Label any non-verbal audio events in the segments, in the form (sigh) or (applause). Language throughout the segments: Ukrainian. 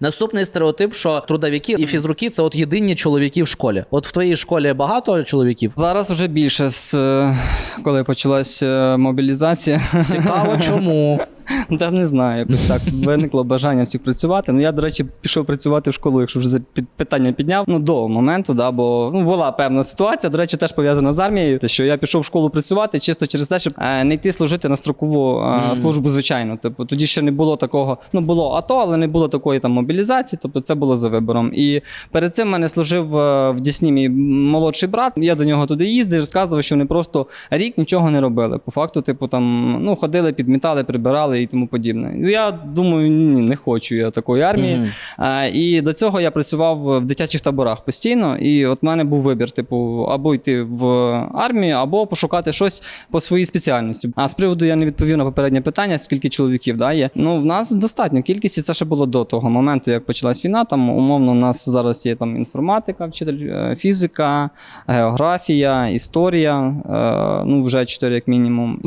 Наступний стереотип, що трудовики і фізруки це от єдині чоловіки в школі. От в твоїй школі багато чоловіків. Зараз вже більше, з, е, коли почалась е, мобілізація. Цікаво, чому. (laughs) (laughs) Та не знаю, якось (laughs) так виникло бажання всіх працювати. Ну я, до речі, пішов працювати в школу, якщо вже питання підняв. Ну до моменту, да, бо ну була певна ситуація. До речі, теж пов'язана з армією. Те, що я пішов в школу працювати чисто через те, щоб е, не йти служити на строкову е, службу, звичайно. Типу, тоді ще не було такого. Ну було АТО, але не було такої там мобілізації. Тобто це було за вибором. І перед цим мене служив е, в Дісні мій молодший брат. Я до нього туди їздив, розказував, що вони просто рік нічого не робили. По факту, типу, там ну ходили, підмітали, прибирали і тому подібне. Ну я думаю, ні, не хочу я такої армії. Мгм. А, і до цього я працював в дитячих таборах постійно. І от в мене був вибір: типу, або йти в армію, або пошукати щось по своїй спеціальності. А з приводу я не відповів на попереднє питання, скільки чоловіків да, є. Ну, в нас достатньо кількість, і це ще було до того моменту, як почалась війна. Там умовно у нас зараз є там інформатика, вчитель, е, фізика, географія, історія. е, Ну, вже чотири як мінімум.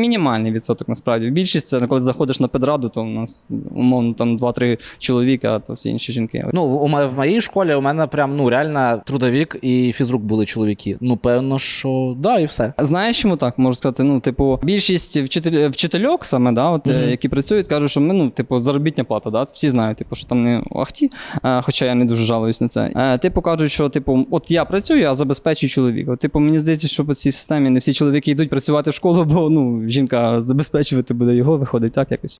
Мінімальний відсоток насправді. Більшість це коли заходиш на педраду, то у нас умовно там 2-3 чоловіка, а то всі інші жінки. Ну, в, в моїй школі у мене прям ну реально трудовик і фізрук були чоловіки. Ну, певно, що да, і все. Знаєш, чому так можу сказати? Ну, типу, більшість вчитель, вчительок саме, да, от, е, Мгм. які працюють, кажуть, що ми, ну, типу, заробітня плата, да? всі знають, типу, що там не ахті, хоча я не дуже жалуюсь на це. Е, типу кажуть, що типу, от я працюю, а забезпечую чоловіка. Типу, мені здається, що по цій системі не всі чоловіки йдуть працювати в школу, бо ну, жінка забезпечувати буде його, виходить так якось.